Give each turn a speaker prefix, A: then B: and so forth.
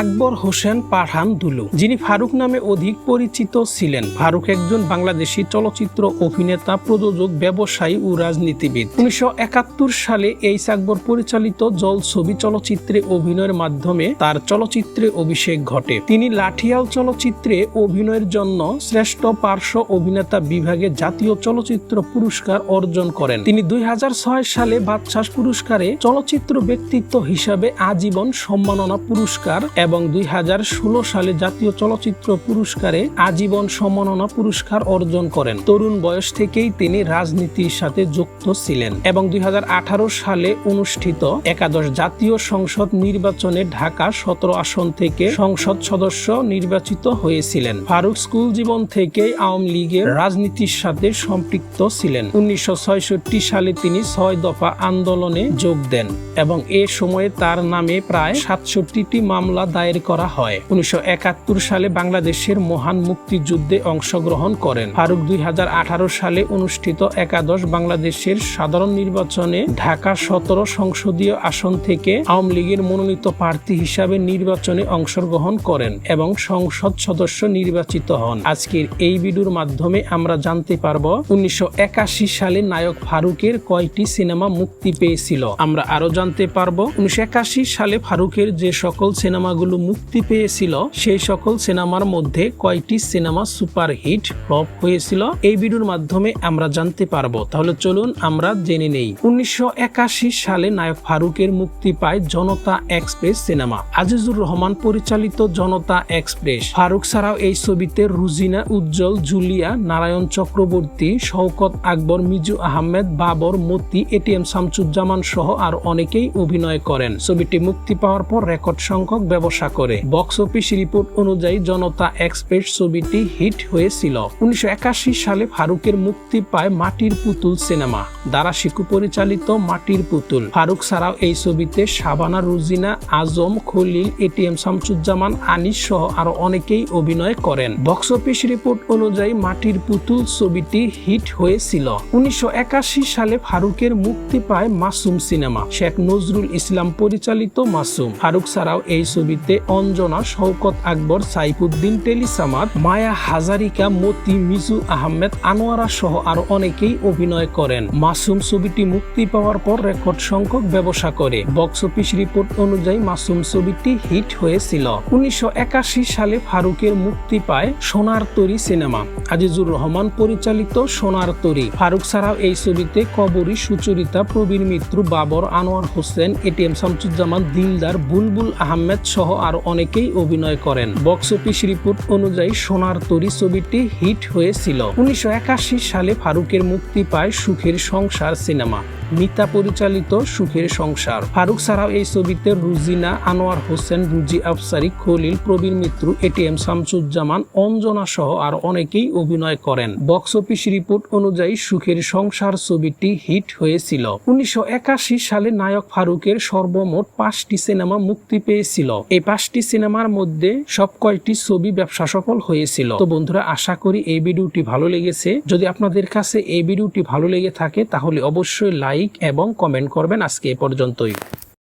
A: আকবর হোসেন পাঠান দুলু। যিনি ফারুক নামে অধিক পরিচিত ছিলেন। ফারুক একজন বাংলাদেশি চলচ্চিত্র অভিনেতা, প্রযোজক, ব্যবসায়ী ও রাজনীতিবিদ। উনিশশো একাত্তর সালে এইচ আকবর পরিচালিত জল ছবি চলচ্চিত্রে অভিনয়ের মাধ্যমে তার চলচ্চিত্রে অভিষেক ঘটে। তিনি লাঠিয়াল চলচ্চিত্রে অভিনয়ের জন্য শ্রেষ্ঠ পার্শ্ব অভিনেতা বিভাগে জাতীয় চলচ্চিত্র পুরস্কার অর্জন করেন। তিনি দুই হাজার ছয় সালে বাদশাস পুরস্কারে চলচ্চিত্র ব্যক্তিত্ব হিসাবে আজীবন সম্মাননা পুরস্কার এবং দুই হাজার ষোলো সালে জাতীয় চলচ্চিত্র পুরস্কারে আজীবন সম্মাননা পুরস্কার অর্জন করেন। তরুণ বয়স থেকেই তিনি রাজনীতির সাথে যুক্ত ছিলেন এবং দুই সালে অনুষ্ঠিত একাদশ জাতীয় সংসদ নির্বাচনে ঢাকা সতেরো আসন থেকে সংসদ সদস্য নির্বাচিত হয়েছিলেন। ফারুক স্কুল জীবন থেকেই আওয়ামী লীগের রাজনীতির সাথে সম্পৃক্ত ছিলেন। উনিশশো সালে তিনি ছয় দফা আন্দোলনে যোগ দেন এবং এ সময়ে তার নামে প্রায় সাতষট্টিটি মামলা দায়ের করা হয়। উনিশশো একাত্তর সালে বাংলাদেশের মহান মুক্তিযুদ্ধে অংশগ্রহণ করেন। ফারুক দুই হাজার আঠারো সালে অনুষ্ঠিত একাদশ বাংলাদেশের সাধারণ নির্বাচনে ঢাকা সতেরো সংসদীয় আসন থেকে আওয়ামী লীগের মনোনীত প্রার্থী হিসাবে নির্বাচনে অংশগ্রহণ করেন এবং সংসদ সদস্য নির্বাচিত হন। আজকের এই ভিডিওর মাধ্যমে আমরা জানতে পারব, উনিশশো সালে নায়ক ফারুকের কয়টি সিনেমা মুক্তি পেয়েছিল। আমরা আরও জানতে পারব, উনিশশো সালে ফারুকের যে সকল সিনেমাগুলো মুক্তি পেয়েছিল সেই সকল সিনেমার মধ্যে কয়টি সিনেমা সুপার হিট ফ্লপ হয়েছিল, এই ভিডিওর মাধ্যমে আমরা জানতে পারব। তাহলে চলুন আমরা জেনে নেই। উনিশশো সালে নায়ক ফারুকের মুক্তি পায় জনতা এক্সপ্রেস সিনেমা। আজিজুর রহমান পরিচালিত জনতা এক্সপ্রেস। ফারুক ছাড়াও এই ছবিতে রুজিনা, উজ্জ্বল, জুলিয়া, নারায়ণ চক্রবর্তী, শওকত আকবর, মিজু আহমেদ, বাবর, মতি এটিএম শামসুজ্জামান সহ আর অনেকেই অভিনয় করেন। ছবিটি মুক্তি পাওয়ার পর রেকর্ড সংখ্যক ব্যবসা করে। বক্স অফিস রিপোর্ট অনুযায়ী জনতা এক্সপ্রেস ছবিটি হিট হয়েছিল। উনিশশো সালে ফারুকের মুক্তি পায় মাটির পুতুল সিনেমা। দ্বারা শিকু পরিচালিত মাটির পুতুল। ফারুক ছাড়াও এই ছবিতে শাবানা, রুজিনা, আজম, খলিল এটিএম শামসুজ্জামান, আনিস সহ আরও অনেকেই অভিনয় করেন। বক্স অফিস রিপোর্ট অনুযায়ী মাটির পুতুল ছবিটি হিট হয়েছিল। উনিশশো একাশি সালে ফারুকের মুক্তি পায় মাসুম সিনেমা। শেখ নজরুল ইসলাম পরিচালিত মাসুম। ফারুক ছাড়াও এই ছবিতে অঞ্জনা, শওকত আকবর, সাইফুদ্দিন, টেলিসামাদ, মায়া হাজারিকা, মতি, মিজু আহমেদ, আনোয়ারা সহ আরও অনেকেই অভিনয় করেন। মাসুম ছবিটি মুক্তি পাওয়ার পর রেকর্ড সংখ্যক ব্যবসা করে। বক্স অফিস রিপোর্ট অনুযায়ী মাসুম ছবিটি হিট হয়েছিল। উনিশশো সালে ফারুকের মুক্তি পায় সোনার তরি সিনেমা। আজিজুর রহমান পরিচালিত সোনার তরি। ফারুক ছাড়াও এই ছবিতে কবরী সুচরিতা, প্রবীর মিত্র, বাবর, আনোয়ার হোসেন এটিএম শামসুজ্জামান, দিলদার, বুলবুল আহমেদ সহ আরও অনেকেই অভিনয় করেন। বক্স অফিস রিপোর্ট অনুযায়ী সোনার তরি ছবিটি হিট হয়েছিল। উনিশশো একাশি সালে ফারুকের মুক্তি পায় সুখের সংসার সিনেমা। মিতা পরিচালিত সুখের সংসার। ফারুক ছাড়াও এই ছবিতে রুজিনা, আনোয়ার হোসেন, রুজি আফসারি, খলিল, প্রবীর মিত্র এটিএম শামসুজ্জামান, অঞ্জনা সহ আর অনেকেই অভিনয় করেন। বক্স অফিস রিপোর্ট অনুযায়ী সুখের সংসার ছবিটি হিট হয়েছিল। উনিশশো একাশি সালে নায়ক ফারুকের সর্বমোট পাঁচটি সিনেমা মুক্তি পেয়েছিল। এই পাঁচটি সিনেমার মধ্যে সব কয়েকটি ছবি ব্যবসা সফল হয়েছিল? তো বন্ধুরা, আশা করি এই ভিডিওটি ভালো লেগেছে। যদি আপনাদের কাছে এই ভিডিওটি ভালো লেগে থাকে, তাহলে অবশ্যই লাইক এবং কমেন্ট করবেন। আজকে এ পর্যন্তই।